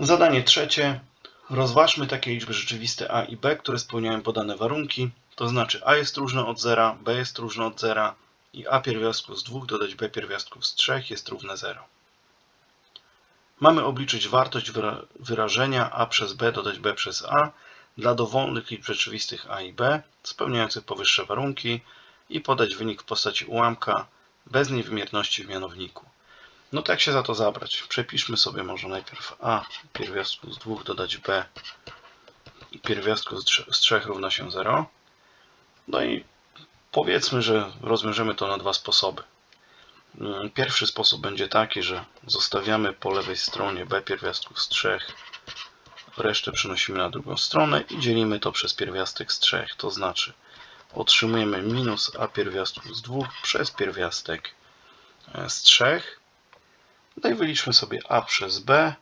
Zadanie trzecie. Rozważmy takie liczby rzeczywiste a i b, które spełniają podane warunki. To znaczy a jest różne od zera, b jest różne od zera i a pierwiastków z 2 dodać b pierwiastków z 3 jest równe 0. Mamy obliczyć wartość wyra- wyrażenia a przez b dodać b przez a dla dowolnych liczb rzeczywistych a i b spełniających powyższe warunki i podać wynik w postaci ułamka bez niewymierności w mianowniku. No to jak się za to zabrać? Przepiszmy sobie może najpierw a pierwiastku z 2 dodać b pierwiastku z 3, z 3 równa się 0. No i powiedzmy, że rozwiążemy to na dwa sposoby. Mm, Pierwszy sposób będzie taki, że zostawiamy po lewej stronie b pierwiastków z 3, resztę przenosimy na drugą stronę i dzielimy to przez pierwiastek z 3. To znaczy otrzymujemy minus a pierwiastków z 2 przez pierwiastek e, z 3. I wyliczmy sobie a przez b,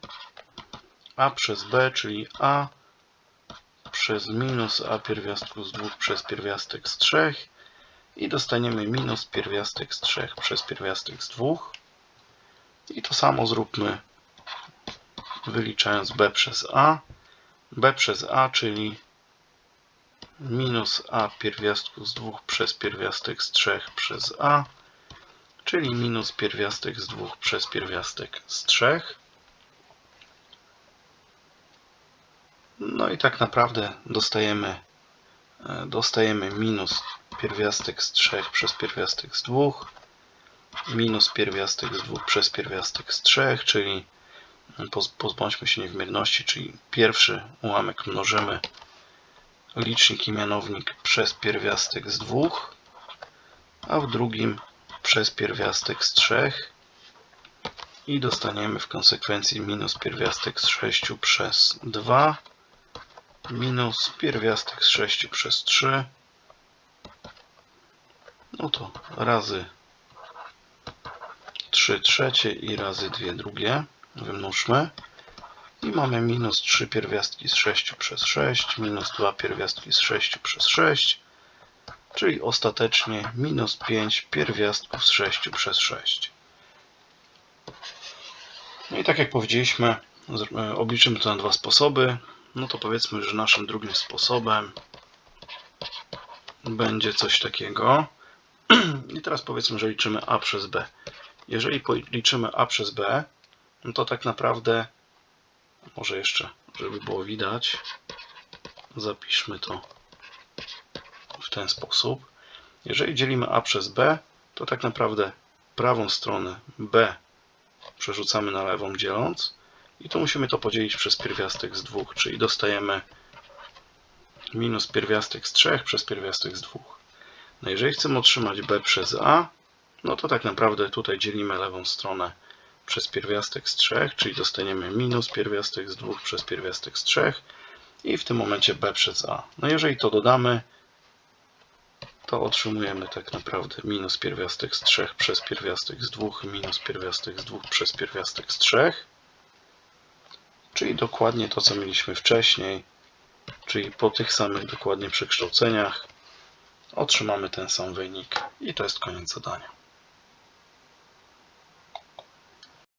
a przez b, czyli a przez minus a pierwiastków z 2 przez pierwiastek z 3 i dostaniemy minus pierwiastek z 3 przez pierwiastek z 2. I to samo zróbmy wyliczając b przez a. b przez a, czyli minus a pierwiastków z 2 przez pierwiastek z 3 przez a, czyli minus pierwiastek z 2 przez pierwiastek z 3. No i tak naprawdę dostajemy, e, dostajemy minus pierwiastek z 3 przez pierwiastek z 2, minus pierwiastek z 2 przez pierwiastek z 3, czyli poz- pozbądźmy się niewmierności, czyli pierwszy ułamek mnożymy licznik i mianownik przez pierwiastek z 2, a w drugim przez pierwiastek z 3 i dostaniemy w konsekwencji minus pierwiastek z 6 przez 2 minus pierwiastek z 6 przez 3 no to razy 3 trzecie i razy 2 drugie wymnóżmy i mamy minus 3 pierwiastki z 6 przez 6 minus 2 pierwiastki z 6 przez 6 czyli ostatecznie minus 5 pierwiastków z 6 przez 6 no i tak jak powiedzieliśmy e, obliczymy to na dwa sposoby no to powiedzmy, że naszym drugim sposobem będzie coś takiego. I teraz powiedzmy, że liczymy a przez b. Jeżeli liczymy a przez b, no to tak naprawdę, może jeszcze, żeby było widać, zapiszmy to w ten sposób. Jeżeli dzielimy a przez b, to tak naprawdę prawą stronę b przerzucamy na lewą dzieląc, i tu musimy to podzielić przez pierwiastek z 2, czyli dostajemy minus pierwiastek z 3 przez pierwiastek z 2. No jeżeli chcemy otrzymać b przez a, no to tak naprawdę tutaj dzielimy lewą stronę przez pierwiastek z 3, czyli dostaniemy minus pierwiastek z 2 przez pierwiastek z 3 i w tym momencie b przez a. No jeżeli to dodamy, to otrzymujemy tak naprawdę minus pierwiastek z 3 przez pierwiastek z 2 minus pierwiastek z 2 przez pierwiastek z 3. Czyli dokładnie to, co mieliśmy wcześniej, czyli po tych samych dokładnie przekształceniach otrzymamy ten sam wynik i to jest koniec zadania.